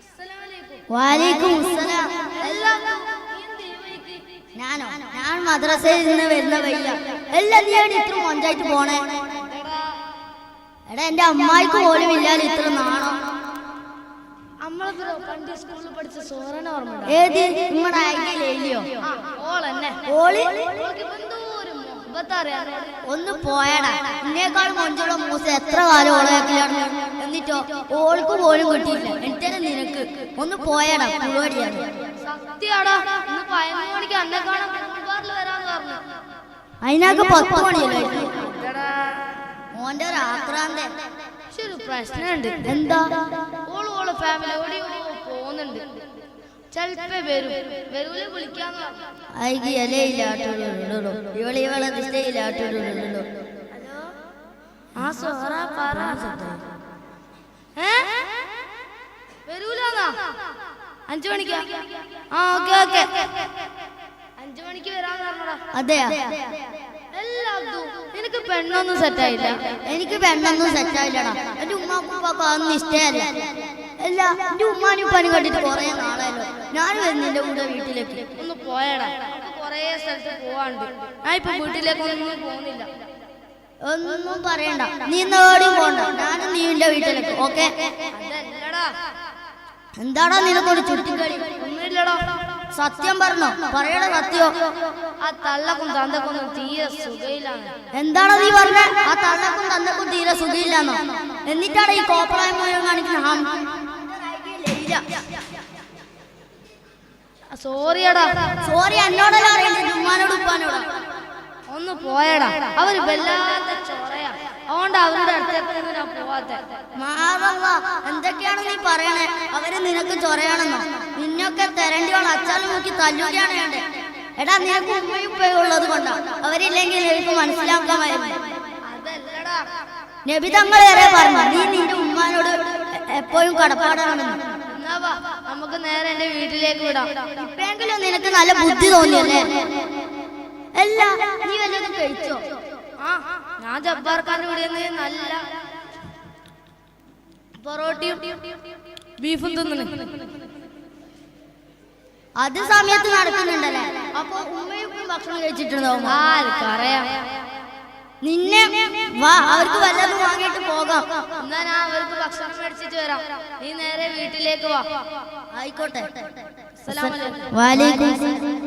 അസ്സലാമലൈക്കും. വാലേക്കും? ഞാനോ? ഞാൻ മദ്രസയിൽ നിന്ന് വരുന്ന വയ്യ എല്ലാം ഇത്ര മൊഞ്ചായിട്ട് പോണേ? എടാ എന്റെ അമ്മായിക്ക് പോലും ഇല്ലാതെ ഇത്ര നാണോ? ഏത്? നിങ്ങളുടെ ഓൾ ഓളെന്നെ. ഓളി? ഓൾക്കിപ്പോ ഒന്ന് പോയടാ. എന്നേക്കാൾ മൊഞ്ചുള്ള മൂസ എത്ര കാലം ഓളയാക്കിലാണ് എന്നിട്ടോ ഓൾക്ക് പോലും കിട്ടിയില്ല. എന്നിട്ട് നിനക്ക്. ഒന്ന് പോയടാ പരിപാടിയാണ്. സത്യാടാ. ഇന്ന് പതിനൊന്ന് മണിക്ക് അന്നെ കാണാൻ കുടുംബാറിൽ വരാന്ന് പറഞ്ഞു. അതിനൊക്കെ പത്ത് മണിയല്ലേ? മോന്റെ ഒരു ആക്രാന്തേ പക്ഷെ ഒരു പ്രശ്നമുണ്ട്. എന്താ? ഓൾ ഓൾ ഫാമിലി എവിടെയോ പോകുന്നുണ്ട്. ഇവളെ ഇവളെ ഹലോ ആ സോറ പറ ഏ? വരൂലാന്നാ? അഞ്ചു മണിക്കാ? ആ ഓക്കെ ഓക്കെ. അഞ്ചു മണിക്ക് വരാന്ന് പറഞ്ഞടാ. അതെയാ? എല്ലാ അബ്ദു നിനക്ക് പെണ്ണൊന്നും സെറ്റായില്ല എനിക്ക് പെണ്ണൊന്നും സെറ്റായില്ലടാ എന്റെ ഉമ്മാക്കും ഉപ്പാക്കും അതൊന്നും ഇഷ്ടമല്ല. അല്ല എന്റെ ഉമ്മാനും ഉപ്പാനും കണ്ടിട്ട് കുറെ നാളായല്ലോ. ഞാൻ വരുന്നില്ല കൂടെ വീട്ടിലേക്ക്. ഒന്ന് പോയടാ. കൊറേ സ്ഥലത്ത് പോവാണ്ട് ഞാൻ ഇപ്പൊ വീട്ടിലേക്കൊന്നും പോകുന്നില്ല. ഒന്നും പറയണ്ട. നീ നേടിയും പോണ്ട. ഞാനും നീന്റെ വീട്ടിലേക്ക് ഓക്കെ? എന്താടാ നിനക്കൊരു ചുറ്റിക്കളി ഒന്നുമില്ലടാ. സത്യം പറഞ്ഞോ? പറയണ സത്യോ. ആ തള്ളക്കും തന്തക്കൊന്നും തീരെ സുഖയിലാണ് എന്താണോ നീ പറഞ്ഞ? ആ തള്ളക്കും തന്നക്കും തീരെ സുഖയില്ലാന്നോ? എന്നിട്ടാണ് ഈ കോപ്പളായ സോറിയടാ. സോറി എന്നോടല്ല അറിയണ്ടേ ഉമ്മാനോട് ഉപ്പാനോട്. ഒന്ന് പോയടാ. അവർ വല്ലാത്ത ചൊറയാ. അതുകൊണ്ട് അവരുടെ അടുത്തേക്ക് പോവാത്തെ. എന്തൊക്കെയാണ് നീ പറയണേ? അവർ നിനക്ക് ചൊറയാണെന്നോ? നിന്നൊക്കെ തെരണ്ടിയോളം അച്ചാലും നോക്കി തല്ലൂരിയാണ് വേണ്ടേ എടാ നിനക്ക് ഉള്ളത് കൊണ്ടാ. അവരില്ലെങ്കിൽ എനിക്ക് മനസ്സിലാക്കാമായിരുന്നു അതല്ലടാ. നബി തങ്ങൾ വരെ പറഞ്ഞു നീ നിന്റെ ഉമ്മാനോട് എപ്പോഴും കടപ്പാടാണെന്ന്. എന്നാ വാ നമുക്ക് നേരെ എന്റെ വീട്ടിലേക്ക് വിടാം. ഇപ്പെങ്കിലും നിനക്ക് നല്ല ബുദ്ധി തോന്നിയല്ലേ? അല്ല നീ വല്ലതും കഴിച്ചോ? ആ ഞാൻ ജബ്ബാർക്കാരുടെ ഇവിടെ നിന്ന് നല്ല പൊറോട്ടയും ബീഫും തിന്നു അത് സമയത്ത് നടക്കുന്നുണ്ടല്ലേ? അപ്പൊ ഉമ്മയും ഭക്ഷണം കഴിച്ചിട്ടുണ്ടാവും ആർക്കറിയാം നിന്നെ വാ അവർക്ക് വല്ലതും വാങ്ങിയിട്ട് പോകാം. എന്നാ ഞാൻ അവർക്ക് ഭക്ഷണം മേടിച്ചിട്ട് വരാം. നീ നേരെ വീട്ടിലേക്ക് വാ. ആയിക്കോട്ടെ. വാലേക്കും